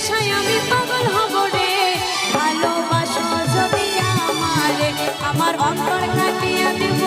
আশায় আমি পাগল হব রে। ভালোবাসো যদি আমারে আমার অন্তর কাটিয়ে দেব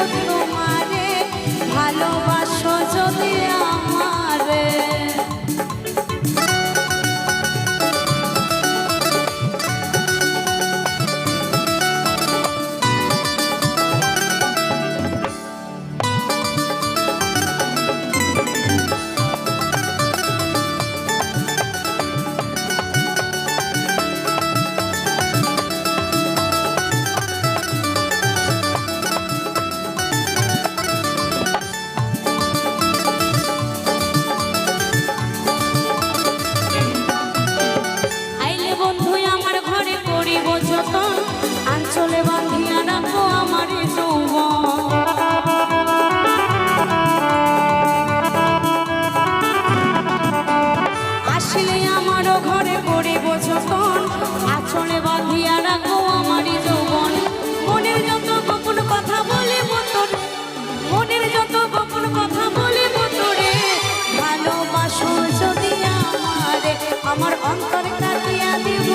আমার অন্তরে কাটিয়া দিব